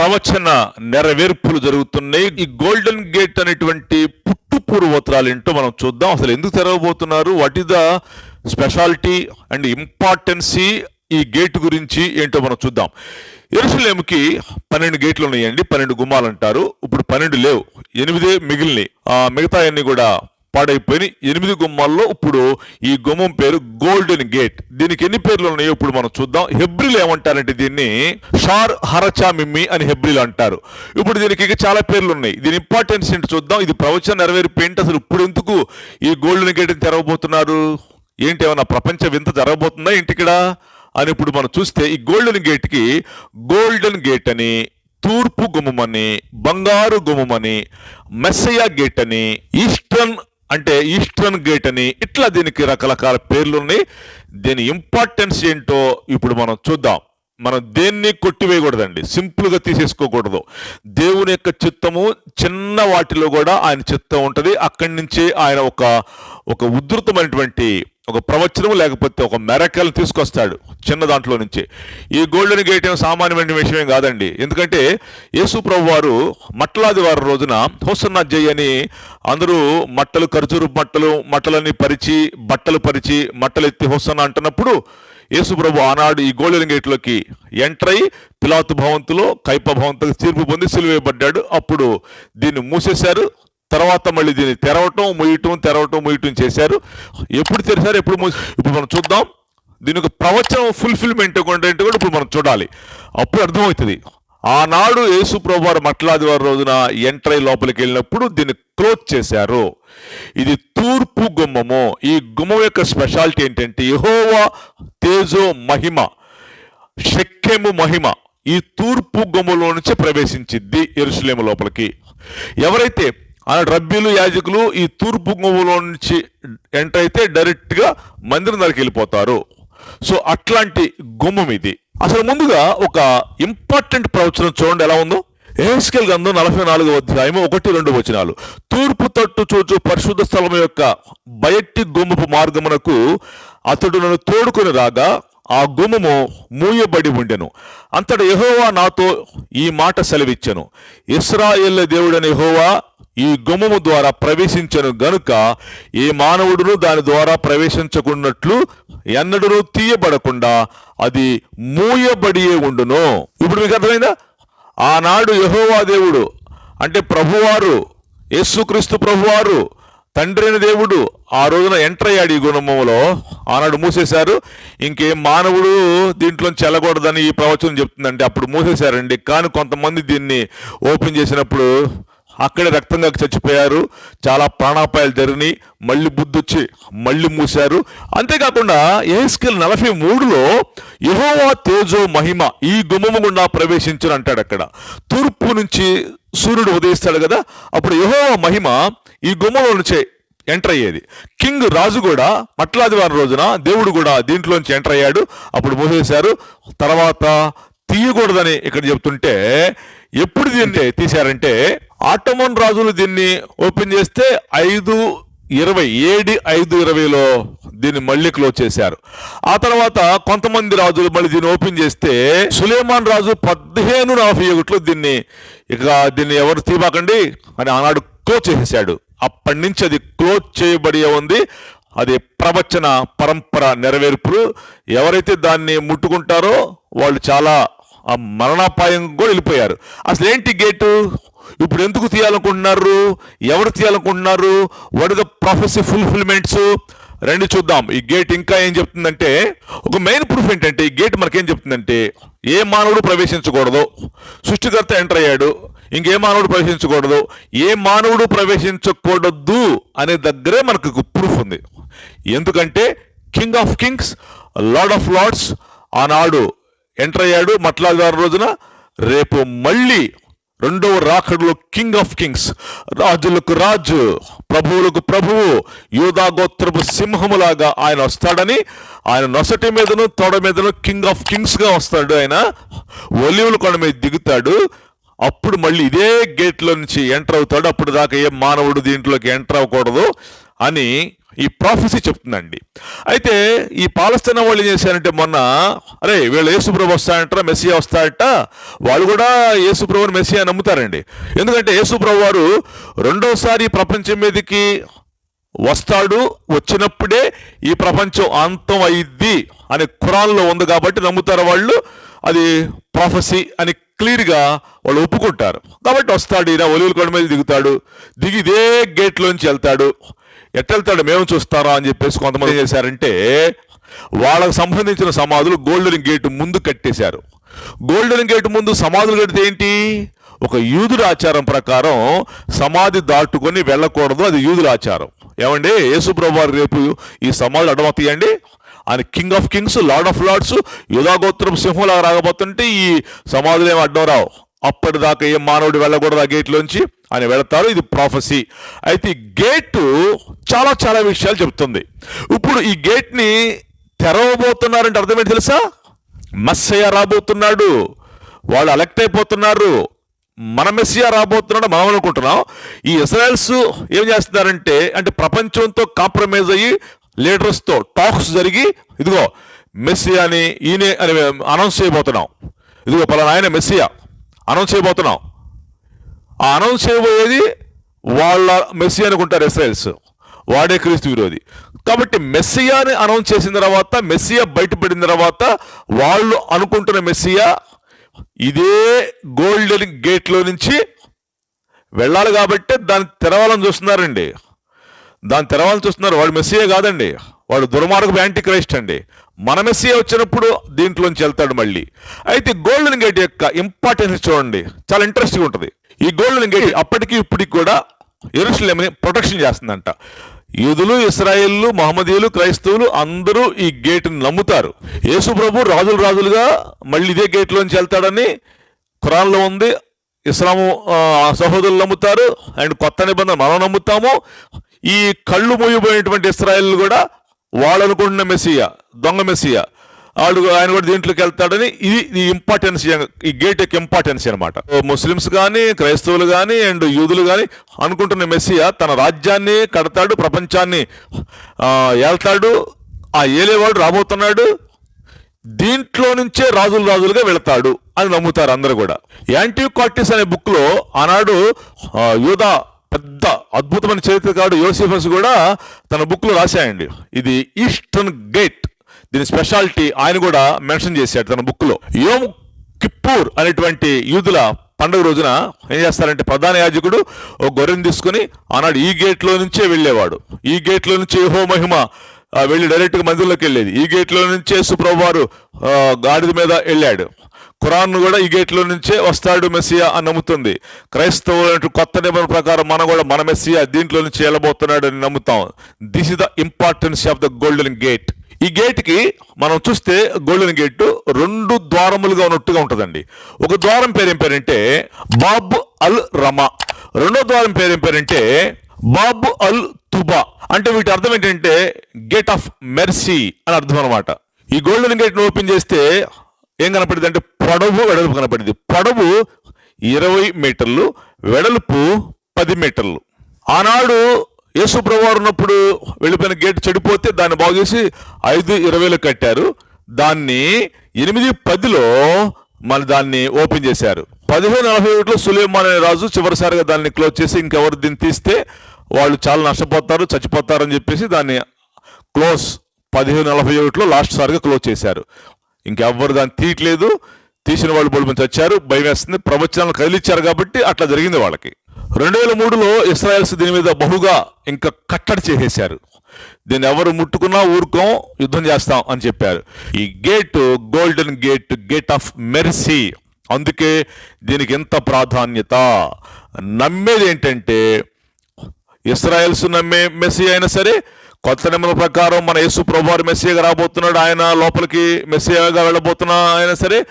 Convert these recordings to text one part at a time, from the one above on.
ప్రవచన నెరవేర్పులు జరుగుతున్నాయి. ఈ గోల్డెన్ గేట్ అనేటువంటి పుట్టుపూర్వోత్తరాలు ఏంటో మనం చూద్దాం. అసలు ఎందుకు తెరవబోతున్నారు? What is the speciality and importance ఈ గేట్ గురించి ఏంటో మనం చూద్దాం. ఎరుసలేముకి పన్నెండు గేట్లు ఉన్నాయండి. పన్నెండు గుమ్మాలు అంటారు. ఇప్పుడు పన్నెండు లేవు. ఎనిమిదే మిగిలినాయి. ఆ మిగతా అన్ని కూడా పాడైపోయిన ఎనిమిది గుమ్మాల్లో ఇప్పుడు ఈ గుమ్మం పేరు గోల్డెన్ గేట్ దీనికి ఎన్ని పేర్లు ఉన్నాయో ఇప్పుడు మనం చూద్దాం. హెబ్రిల్ ఏమంటారంటే దీన్ని? షార్ హరచా మిమ్మి అని హెబ్రిల్ అంటారు. ఇప్పుడు దీనికి ఇక చాలా పేర్లు ఉన్నాయి. దీని ఇంపార్టెన్స్ ఏంటి చూద్దాం. ఇది ప్రవచన నెరవేరిపోయింటే అసలు ఇప్పుడు ఎందుకు ఈ గోల్డెన్ గేట్ తెరవబోతున్నారు? ఏంటి ఏమన్నా ప్రపంచ వింత జరగబోతుందా ఏంటి ఇక్కడ? అని ఇప్పుడు మనం చూస్తే ఈ గోల్డెన్ గేట్కి గోల్డెన్ గేట్ అని తూర్పు గుమ్మమని బంగారు గుమ్మమని మెస్సయ గేట్ అని ఈస్టర్న్ అంటే ఈస్టర్న్ గేట్ అని ఇట్లా దీనికి రకరకాల పేర్లు ఉన్నాయి దీని ఇంపార్టెన్స్ ఏంటో ఇప్పుడు మనం చూద్దాం. మనం దేన్ని కొట్టివేయకూడదండి? సింపుల్గా తీసేసుకోకూడదు. దేవుని యొక్క చిత్తము చిన్న వాటిలో కూడా ఆయన చిత్తం ఉంటుంది. అక్కడి నుంచి ఆయన ఒక ఒక ఉధృతమైనటువంటి ఒక ప్రవచనం లేకపోతే ఒక మెరకల్ తీసుకొస్తాడు చిన్న దాంట్లో నుంచి. ఈ గోల్డెన్ గేట్ ఏం సామాన్యమైన విషయం కాదండి. ఎందుకంటే యేసు ప్రభు వారు మట్టలాది వారి రోజున హోసన్నా జై అని అందరూ మట్టలు ఖర్చూరు మట్టలు మట్టలన్నీ పరిచి బట్టలు పరిచి మట్టలు ఎత్తి హోసన్న అంటున్నప్పుడు యేసు ప్రభు ఆనాడు ఈ గోల్డెన్ గేట్లోకి ఎంటర్ అయి పిలాతు భవంతులో కైప భవంతులకు తీర్పు పొంది సిలువేయబడ్డాడు అప్పుడు దీన్ని మూసేశారు. తర్వాత మళ్ళీ దీన్ని తెరవటం ముయ్యటం తెరవటం ముయ్యటం చేశారు. ఎప్పుడు తెరిచారు ఎప్పుడు ఇప్పుడు మనం చూద్దాం. దీనికి ప్రవచనం ఫుల్ఫిల్మెంట్ ఏంటంటే కూడా ఇప్పుడు మనం చూడాలి. అప్పుడు అర్థమవుతుంది. ఆనాడు యేసు ప్రభు వారు మట్లాది వారి రోజున ఎంట్రై లోపలికి వెళ్ళినప్పుడు దీన్ని క్లోజ్ చేశారు. ఇది తూర్పు గుమ్మము. ఈ గుమ్మం యొక్క స్పెషాలిటీ ఏంటంటే యహోవా తేజో మహిమ శక్యము మహిమ ఈ తూర్పు గుమ్మలో నుంచి ప్రవేశించిద్ది ఎరుసలేము లోపలికి. ఎవరైతే ఆ రబ్బీలు యాజకులు ఈ తూర్పు గుంపులో నుంచి ఎంటర్ అయితే డైరెక్ట్గా మందిరం దగ్గరికి వెళ్ళిపోతారు. సో అట్లాంటి గుమ్మం ఇది. అసలు ముందుగా ఒక ఇంపార్టెంట్ ప్రవచనం చూడండి ఎలా ఉందో. ఏస్కెల్ గంధం నలభై నాలుగో అధ్యాయము ఒకటి రెండు వచనాలు. తూర్పు తట్టు చూచు పరిశుద్ధ స్థలం యొక్క బయటి గుమ్మపు మార్గమునకు అతడు నన్ను తోడుకొని రాగా ఆ గుమ్మము మూయబడి ఉండెను. అంతట యహోవా నాతో ఈ మాట సెలవిచ్చెను. ఇస్రాయేల్ దేవుడని యహోవా ఈ గుమ్మము ద్వారా ప్రవేశించను గనుక ఏ మానవుడును దాని ద్వారా ప్రవేశించకున్నట్లు ఎన్నడూ తీయబడకుండా అది మూయబడియే ఉండును. ఇప్పుడు మీకు అర్థమైందా? ఆనాడు యెహోవా దేవుడు అంటే ప్రభువారు యేసుక్రీస్తు ప్రభువారు తండ్రి అయిన దేవుడు ఆ రోజున ఎంటర్ అయ్యాడు ఈ గుణమంలో. ఆనాడు మూసేశారు. ఇంకేం మానవుడు దీంట్లో చెల్లకూడదని ఈ ప్రవచనం చెప్తుందండి అప్పుడు మూసేశారండి. కానీ కొంతమంది దీన్ని ఓపెన్ చేసినప్పుడు అక్కడే రక్తంగా చచ్చిపోయారు. చాలా ప్రాణాపాయాలు జరిగినాయి. మళ్ళీ బుద్ధొచ్చి మళ్ళీ మూశారు. అంతేకాకుండా ఏస్కెల్ నలభై మూడులో యహోవా తేజో మహిమ ఈ గుమ్మము గుండా ప్రవేశించను అంటాడు అక్కడ. తూర్పు నుంచి సూర్యుడు ఉదయిస్తాడు కదా? అప్పుడు యహోవా మహిమ ఈ గుమ్మలో నుంచే ఎంటర్ అయ్యేది. కింగ్ రాజు కూడా మట్లాదివారం రోజున దేవుడు కూడా దీంట్లోంచి ఎంటర్ అయ్యాడు. అప్పుడు మూసేశారు. తర్వాత తీయకూడదని ఇక్కడ చెప్తుంటే ఎప్పుడు దీన్ని తీశారంటే ఆటోమన్ రాజులు దీన్ని ఓపెన్ చేస్తే ఐదు ఇరవై ఏడి ఐదు ఇరవైలో దీన్ని మళ్ళీ క్లోజ్ చేశారు. ఆ తర్వాత కొంతమంది రాజులు మళ్ళీ దీన్ని ఓపెన్ చేస్తే సులేమాన్ రాజు పదిహేను నలభై ఒకటిలో దీన్ని ఇక దీన్ని ఎవరు తీపాకండి అని ఆనాడు క్లోజ్ చేసేసాడు అప్పటి నుంచి అది క్లోజ్ చేయబడి ఉంది. అది ప్రవచన పరంపర నెరవేర్పులు. ఎవరైతే దాన్ని ముట్టుకుంటారో వాళ్ళు చాలా ఆ మరణాపాయం కూడా వెళ్ళిపోయారు. అసలు ఏంటి గేటు? ఇప్పుడు ఎందుకు తీయాలనుకుంటున్నారు? ఎవరు తీయాలనుకుంటున్నారు? వాట్ ద ప్రొఫెసీ ఫుల్ఫిల్మెంట్స్ రండి చూద్దాం. ఈ గేట్ ఇంకా ఏం చెప్తుందంటే ఒక మెయిన్ ప్రూఫ్ ఏంటంటే ఈ గేట్ మనకేం చెప్తుందంటే ఏ మానవుడు ప్రవేశించకూడదు. సృష్టికర్త ఎంటర్ అయ్యాడు. ఇంకే మానవుడు ప్రవేశించకూడదు. ఏ మానవుడు ప్రవేశించకూడదు అనే దగ్గరే మనకు ప్రూఫ్ ఉంది. ఎందుకంటే king of kings lord of lords ఆనాడు ఎంటర్ అయ్యాడు. మట్లాదారు రోజున రేపు మళ్ళీ రెండవ రాకడలో కింగ్ ఆఫ్ కింగ్స్ రాజులకు రాజు ప్రభువులకు ప్రభువు యూదాగోత్రపు సింహములాగా ఆయన వస్తాడని ఆయన నొసటి మీదను తొడ మీదను కింగ్ ఆఫ్ కింగ్స్గా వస్తాడు ఆయన. ఒలివుల కొండ మీద దిగుతాడు. అప్పుడు మళ్ళీ ఇదే గేట్లో నుంచి ఎంటర్ అవుతాడు. అప్పుడు దాకా ఏ మానవుడు దీంట్లోకి ఎంటర్ అవ్వకూడదు అని ఈ ప్రాఫెసీ చెప్తుందండి. అయితే ఈ పాలస్తీనా వాళ్ళు ఏం చేశారంటే మొన్న అరే వీళ్ళు యేసుప్రభు వస్తాయంటారా మెస్సియా వస్తాయట వాళ్ళు కూడా యేసుప్రభుని మెస్సియా నమ్ముతారండి. ఎందుకంటే యేసుప్రభు వారు రెండోసారి ప్రపంచం మీదకి వస్తాడు వచ్చినప్పుడే ఈ ప్రపంచం అంతం అయింది అనే కురాల్లో ఉంది కాబట్టి నమ్ముతారు వాళ్ళు? అది ప్రాఫెసీ అని క్లియర్గా వాళ్ళు ఒప్పుకుంటారు. కాబట్టి వస్తాడు ఈయన ఒలివుల కొండ మీద దిగుతాడు దిగి ఇదే గేట్లోంచి వెళ్తాడు. ఎట్టెళ్తాడు మేము చూస్తారా అని చెప్పేసి కొంతమంది చేశారంటే వాళ్ళకు సంబంధించిన సమాధులు గోల్డెన్ గేట్ ముందు కట్టేశారు. గోల్డెన్ గేట్ ముందు సమాధులు కడితే ఏంటి? ఒక యూదుల ఆచారం ప్రకారం సమాధి దాటుకొని వెళ్ళకూడదు అది యూదుల ఆచారం. ఏమండి? యేసుప్రభు వారు రేపు ఈ సమాధులు అడమతీయండి ఆయన king of kings lord of lords యుధాగోత్రం సింహంలాగా రాకపోతుంటే ఈ సమాధులు ఏమి అడ్డం రావు. అప్పటిదాకా ఏ మానవుడు వెళ్ళకూడదు ఆ గేట్లోంచి? అని వెళతారు. ఇది ప్రాఫెసీ అయితే ఈ గేటు చాలా చాలా విషయాలు చెప్తుంది ఇప్పుడు ఈ గేట్ని తెరవబోతున్నారంటే అర్థమేంటి తెలుసా? మస్సయ్య రాబోతున్నాడు. వాళ్ళు అలెక్ట్ అయిపోతున్నారు. మన మెస్సియా రాబోతున్నాడు. మనం అనుకుంటున్నాం. ఈ ఇజ్రాయల్స్ ఏం చేస్తున్నారంటే అంటే ప్రపంచంతో కాంప్రమైజ్ అయ్యి లీడర్స్తో టాక్స్ జరిగి ఇదిగో మెస్సియాని ఈయనే అని అనౌన్స్ చేయబోతున్నాం. ఇదిగో పలానా ఆయన మెస్సియా అనౌన్స్ చేయబోతున్నాం. ఆ అనౌన్స్ చేయబోయేది వాళ్ళ మెస్సీ అనుకుంటారు ఇస్రాయల్స్. వాడే క్రీస్తు విరోధి. కాబట్టి మెస్సియాని అనౌన్స్ చేసిన తర్వాత మెస్సియా బయటపడిన తర్వాత వాళ్ళు అనుకుంటున్న మెస్సియా ఇదే గోల్డెన్ గేట్లో నుంచి వెళ్ళాలి కాబట్టి దాన్ని తెరవాలని చూస్తున్నారండి. దాన్ని తెరవాలని చూస్తున్నారు. వాడు మెస్సియే కాదండి. వాడు దుర్మార్గపు యాంటీ క్రైస్ట్ అండి. మన మెస్సియా వచ్చినప్పుడు దీంట్లోంచి వెళ్తాడు మళ్ళీ. అయితే గోల్డెన్ గేట్ యొక్క ఇంపార్టెన్స్ చూడండి. చాలా ఇంట్రెస్టింగ్ ఉంటుంది. ఈ గోల్డెన్ గేట్ అప్పటికి ఇప్పటికి కూడా ఎరుసలేమని ప్రొటెక్షన్ చేస్తుందంట. యూదులు ఇస్రాయేళ్ళు మహమ్మదీయులు క్రైస్తవులు అందరూ ఈ గేటుని నమ్ముతారు. యేసు ప్రభు రాజులు రాజులుగా మళ్ళీ ఇదే గేట్లోంచి వెళ్తాడని ఖురాన్లో ఉంది. ఇస్లాము సహోదరులు నమ్ముతారు. అండ్ కొత్త నిబంధన మనం నమ్ముతాము. ఈ కళ్ళు మూయబోయినటువంటి ఇస్రాయేల్ కూడా వాళ్ళు అనుకుంటున్న మెస్సియా. దొంగ మెస్సియా. ఆడు ఆయన కూడా దీంట్లోకి వెళ్తాడని ఇది ఈ ఇంపార్టెన్స్ ఈ గేట్ యొక్క ఇంపార్టెన్స్ అనమాట ముస్లిమ్స్ కానీ క్రైస్తవులు కానీ అండ్ యూదులు కానీ అనుకుంటున్న మెస్సియా తన రాజ్యాన్ని కడతాడు ప్రపంచాన్ని ఏళ్తాడు ఆ ఏలేవాడు రాబోతున్నాడు దీంట్లో నుంచే రాజులు రాజులుగా వెళతాడు అని నమ్ముతారు అందరూ కూడా. యాంటీ కార్టిస్ అనే బుక్లో ఆనాడు యూదా పెద్ద అద్భుతమైన చరిత్రకారుడు యోసిఫస్ కూడా తన బుక్లో రాశాయండి ఇది ఈస్టర్న్ గేట్. దీని స్పెషాలిటీ ఆయన కూడా మెన్షన్ చేశాడు తన బుక్లో యోమ్ కిప్పూర్ అనేటువంటి యూదుల పండుగ రోజున ఏం చేస్తారంటే ప్రధాన యాజకుడు ఒక గొర్రెని తీసుకుని ఆనాడు ఈ గేట్లో నుంచే వెళ్ళేవాడు. ఈ గేట్లో నుంచి యెహోవా మహిమ వెళ్ళి డైరెక్ట్గా మందిరంలోకి వెళ్ళేది. ఈ గేట్లో నుంచే సుప్రభు వారు గాడిద మీద వెళ్ళాడు. ఖురాన్ కూడా ఈ గేట్లో నుంచే వస్తాడు మెస్సియా అని నమ్ముతుంది. క్రైస్తవులు కొత్త నిబంధన ప్రకారం మనం కూడా మన మెస్సియా దీంట్లో నుంచి వెళ్ళబోతున్నాడు అని నమ్ముతాం. This is the importance of the golden gate ఈ గేట్కి మనం చూస్తే గోల్డెన్ గేట్ రెండు ద్వారములుగా ఉన్నట్టుగా ఉంటుందండి. ఒక ద్వారం పేరు ఏం పేరంటే బాబు అల్ రమా. రెండో ద్వారం పేరు ఏం పేరంటే బాబు అల్ తుబా. అంటే వీటి అర్థం ఏంటంటే గేట్ ఆఫ్ మెర్సీ అని అర్థం అనమాట ఈ గోల్డెన్ గేట్ను ఓపెన్ చేస్తే ఏం కనపడింది అంటే పొడవు వెడల్పు కనపడింది పొడవు ఇరవై మీటర్లు వెడల్పు పది మీటర్లు. ఆనాడు యేసు ప్రభువారు ఉన్నప్పుడు వెళ్ళిపోయిన గేట్ చెడిపోతే దాన్ని బాగు చేసి ఐదు ఇరవైలో కట్టారు. దాన్ని ఎనిమిది పదిలో మన దాన్ని ఓపెన్ చేశారు. పదిహేను నలభై ఒకటిలో సులేమాన్ అనే రాజు చివరిసారిగా దాన్ని క్లోజ్ చేసి ఇంకెవరు దీన్ని తీస్తే వాళ్ళు చాలా నష్టపోతారు చచ్చిపోతారని చెప్పేసి దాన్ని క్లోజ్ పదిహేను నలభై ఒకటిలో లాస్ట్ సారిగా క్లోజ్ చేశారు. ఇంకెవ్వరు దాన్ని తీయట్లేదు. తీసిన వాళ్ళు బొడుమని చచ్చారు భయం వేస్తుంది. ప్రవచనాలు కదిలిచ్చారు కాబట్టి అట్లా జరిగింది వాళ్ళకి. రెండు వేల మూడులో ఇస్రాయల్స్ దీని మీద బహుగా ఇంకా కట్టడి చేసేశారు. దీన్ని ఎవరు ముట్టుకున్నా ఊరుకోం యుద్ధం చేస్తాం అని చెప్పారు. ఈ gate golden gate gate of mercy. అందుకే దీనికి ఎంత ప్రాధాన్యత. నమ్మేది ఏంటంటే ఇస్రాయల్స్ నమ్మే మెస్సీ అయినా సరే కొత్త నిబంధన ప్రకారం మన యేసు ప్రభువారు మెస్సీగా రాబోతున్నాడు ఆయన లోపలికి మెస్సీగా వెళ్ళబోతున్నా అయినా సరే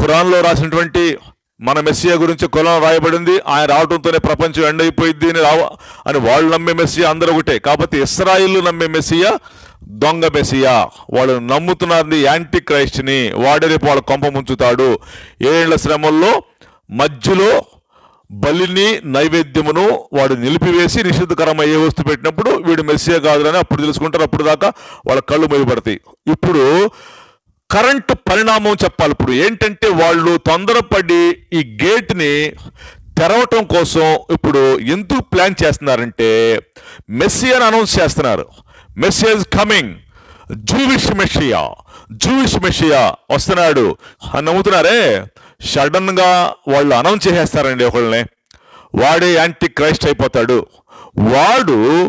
ఖురాన్లో రాసినటువంటి మన మెస్సియా గురించి కులం రాయబడింది. ఆయన రావడంతోనే ప్రపంచం ఎండ్ అయిపోయింది అని రావ అని వాళ్ళు నమ్మే మెస్సియా అందరూ ఒకటే. కాబట్టి ఇస్రాయిల్ నమ్మే మెస్సియా దొంగ మెస్సియా. వాళ్ళు నమ్ముతున్నది యాంటీ క్రైస్ట్ని వాడే రేపు వాళ్ళ కొంప ముంచుతాడు. ఏళ్ళ శ్రమల్లో మధ్యలో బలిని నైవేద్యమును వాడు నిలిపివేసి నిషిద్ధకరమయ్యే వస్తువు పెట్టినప్పుడు వీడు మెస్సియా కాదులని అప్పుడు తెలుసుకుంటారు. అప్పుడు దాకా వాళ్ళ కళ్ళు మొయ్యబడతాయి ఇప్పుడు కరెంట్ పరిణామం చెప్పాలి ఇప్పుడు. ఏంటంటే వాళ్ళు తొందరపడి ఈ గేట్ని తెరవటం కోసం ఇప్పుడు ఎందుకు ప్లాన్ చేస్తున్నారంటే మెస్సియాని అనౌన్స్ చేస్తున్నారు. Message coming. Jewish messiah Jewish messiah వస్తున్నాడు. అని నమ్ముతున్నారే? సడన్గా వాళ్ళు అనౌన్స్ చేసేస్తారండి ఒకళ్ళని. వాడే యాంటీ క్రైస్ట్ అయిపోతాడు. వాడు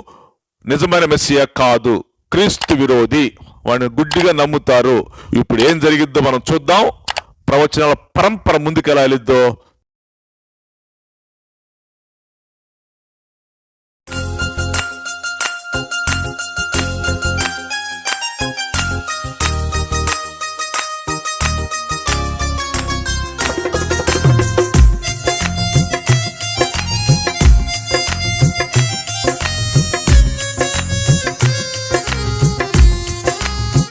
నిజమైన మెస్సియా కాదు క్రీస్తు విరోధి. వాడిని గుడ్డిగా నమ్ముతారు. ఇప్పుడు ఏం జరిగిద్దో మనం చూద్దాం. ప్రవచనాల పరంపర ముందుకు ఎలా వెళ్ళిద్దో